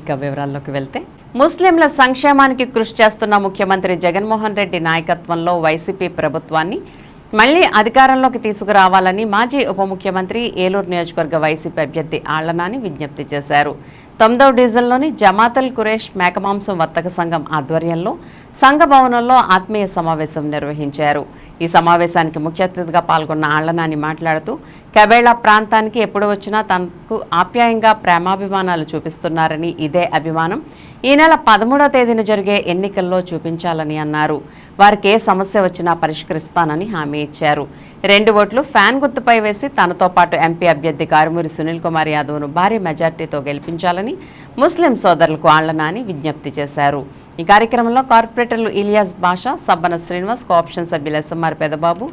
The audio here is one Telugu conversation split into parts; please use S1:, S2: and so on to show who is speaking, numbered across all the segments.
S1: ఇక వివరాల్లోకి వెళ్తే ముస్లింల సంక్షేమానికి కృషి చేస్తున్న ముఖ్యమంత్రి జగన్మోహన్ రెడ్డి నాయకత్వంలో వైసీపీ ప్రభుత్వాన్ని మళ్ళీ అధికారంలోకి తీసుకురావాలని మాజీ ఉప ముఖ్యమంత్రి ఏలూరు నియోజకవర్గ వైసీపీ అభ్యర్థి ఆళ్ళనాని విజ్ఞప్తి చేశారు. తొమ్మిదవ డివిజన్లోని జమాతల్ కురేష్ మేకమాంసం వర్తక సంఘం ఆధ్వర్యంలో సంఘ భవనంలో ఆత్మీయ సమావేశం నిర్వహించారు. ఈ సమావేశానికి ముఖ్య అతిథిగా పాల్గొన్న ఆళ్ళనాని మాట్లాడుతూ కబేళా ప్రాంతానికి ఎప్పుడు వచ్చినా తనకు ఆప్యాయంగా ప్రేమాభిమానాలు చూపిస్తున్నారని ఇదే అభిమానం. ఈ నెల పదమూడో తేదీన జరిగే ఎన్నికల్లో చూపించాలని అన్నారు. వారికి ఏ సమస్య వచ్చినా పరిష్కరిస్తానని హామీ ఇచ్చారు. రెండు ఓట్లు ఫ్యాన్ గుర్తుపై వేసి తనతో పాటు ఎంపీ అభ్యర్థి కారుమూరి సునీల్ కుమార్ యాదవ్ను భారీ మెజార్టీతో గెలిపించాలని ముస్లిం సోదరులకు ఆళ్ళనాని విజ్ఞప్తి చేశారు. ఈ కార్యక్రమంలో కార్పొరేటర్లు ఇలియాస్ బాషా సబ్బన శ్రీనివాస్ కోఆప్షన్ సభ్యులు SMR Pedababu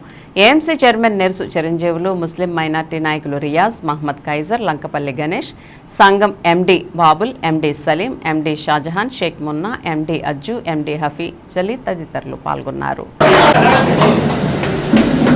S1: AMC chairman Nersu Chiranjeevulu ముస్లిం మైనార్టీ నాయకులు రియాజ్ మహమ్మద్ ఖైజర్ లంకపల్లి గణేష్ సంఘం MD Babul MD Salim MD Shahjahan Sheikh Munna MD Ajju MD Hafi Jali తదితరులు పాల్గొన్నారు.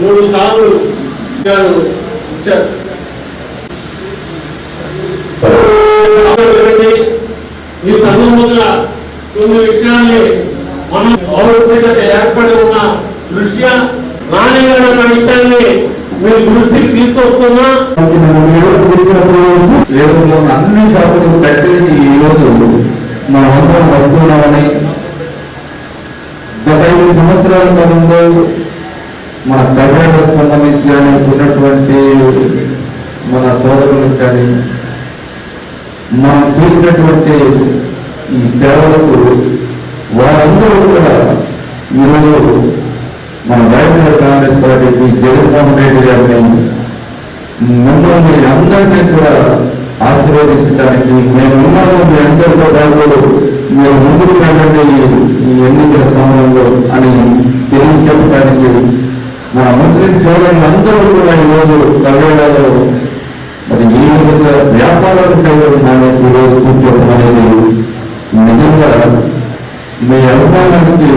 S2: మూడు సార్లు గారు ఇచ్చారు ఈ సందర్భంగా కొన్ని విషయాన్ని మనం ఆవశ్యకత ఏర్పడి ఉన్న దృష్ట్యా రాణిగారు అన్న విషయాన్ని మీ దృష్టికి తీసుకొస్తున్నా
S3: అన్ని షాపులు పెట్టేది ఈ రోజు మన అందరం వస్తున్నామని గత ఐదు సంవత్సరాల కాలంలో మన కర్ణాటకకు సంబంధించి కానీ ఉన్నటువంటి మన సోదరులకు కానీ మనం చేసినటువంటి ఈ సేవలకు వారందరూ కూడా ఈరోజు మన వైఎస్ఆర్ కాంగ్రెస్ పార్టీకి జగన్మోహన్ రెడ్డి గారిని మిమ్మల్ని అందరినీ కూడా ఆశీర్వదించడానికి మేము ఉన్నాము మీ అందరితో పాటు మీరు ముందుకు వెళ్ళండి. ఎన్నికల సమయంలో అని తెలియచెప్పడానికి మన ముస్లిం సోదరులు అందరూ కూడా ఈరోజు కర్వేళలో మరి ఈ విధంగా వ్యాపారాలు సేవలు మానేసి ఈరోజు కూర్చోవడం అనేది నిజంగా మీ అభిమానానికి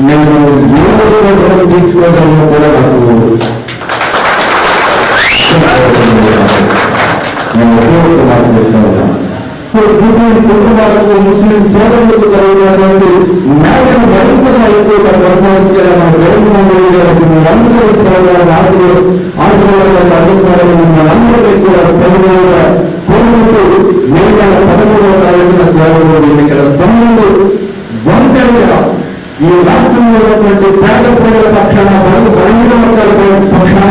S3: నేను ఏ రోజు రుణం తీర్చుకోగలను కూడా నాకు నేను ఒకే ఒక మాట చెప్తా ఉన్నాను ముస్లిం కుటుంబాలకు ముస్లిం సోదరులకు కలిగినటువంటి న్యాయం మరింతగా ఎక్కువగా కొనసాగించాలని జగన్మోహన్ రెడ్డి గారికి మీ అందరూ స్థలంగా ఆశీర్వాద ఆశీర్వాదాలు అందించాలని మనందరికీ కూడా స్థలంగా కోరుకుంటూ ఎన్నికల పదమూడవ తారీఖున జరగబోయే ఎన్నికల సమయంలో ఒంటరిగా ఈ రాష్ట్రంలో ఉన్నటువంటి పేద ప్రజల పక్షాన బడుగు బలహీన వర్గాల పక్షాన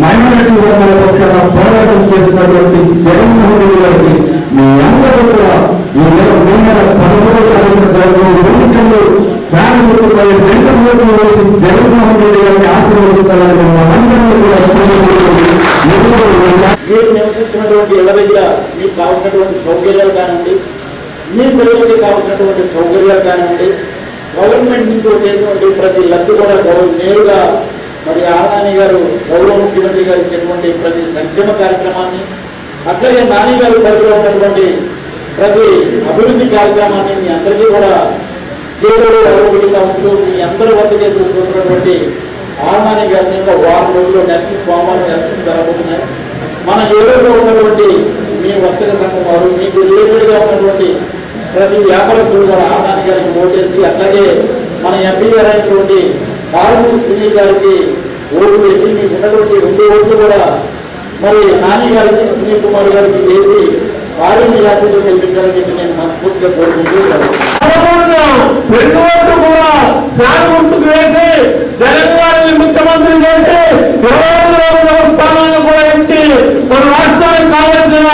S3: మైనారిటీ వర్గాల పక్షాన పోరాటం చేసినటువంటి జగన్మోహన్ రెడ్డి గారికి ఈ నెల పదమూడవ ఎన్నికల్లో రెండు జగన్మోహన్ రెడ్డి గారిని ఆశీర్వదించాలని మనందరం
S4: మీరు నివసిస్తున్నటువంటి ఇళ్ళ దగ్గర మీకు కావాల్సినటువంటి సౌకర్యాలు కానివ్వండి మీ పిల్లలకి కావాల్సినటువంటి సౌకర్యాలు కానివ్వండి గవర్నమెంట్ నుంచి వచ్చేటువంటి ప్రతి లబ్ధి కూడా నేరుగా మరి ఆనాని గారు గౌరవ ముఖ్యమంత్రి గారు ఇచ్చినటువంటి ప్రతి సంక్షేమ కార్యక్రమాన్ని అట్లాగే నాని గారు పరిధిలో ఉన్నటువంటి ప్రతి అభివృద్ధి కార్యక్రమాన్ని మీ అందరికీ కూడా దేవుడు అభివృద్ధిగా ఉంటూ మీ అందరూ వద్ద చేసుకుంటున్నటువంటి ఆనాని గారిని ఒక వారం రోజుల్లో నెక్స్ట్ సోమవారం నెక్స్ట్ జరగబోతున్నాయి. మన ఏరియాలో ఉన్నటువంటి మీ వర్తక సంఘం వారు మీకు రిలేటెడ్గా ఉన్నటువంటి ప్రతి వ్యాపారస్తులు కూడా ఆహ్వాని గారికి ఓటేసి అట్లాగే మన ఎంపీ గారు అయినటువంటి కారుమూరి సునీల్ గారికి ఓటు వేసి మీకు ఉన్నటువంటి రెండు ఓట్లు కూడా మరి నాని గారికి సునీల్ కుమార్ గారికి వేసి వారిని వ్యాసులు కల్పించాలని చెప్పి నేను మనస్ఫూర్తిగా
S2: కోరుకుంటున్నాను కూడా సాగుతు వేసి ముఖ్యమంత్రి కూడా ఇచ్చి మన రాష్ట్రానికి కావాల్సిన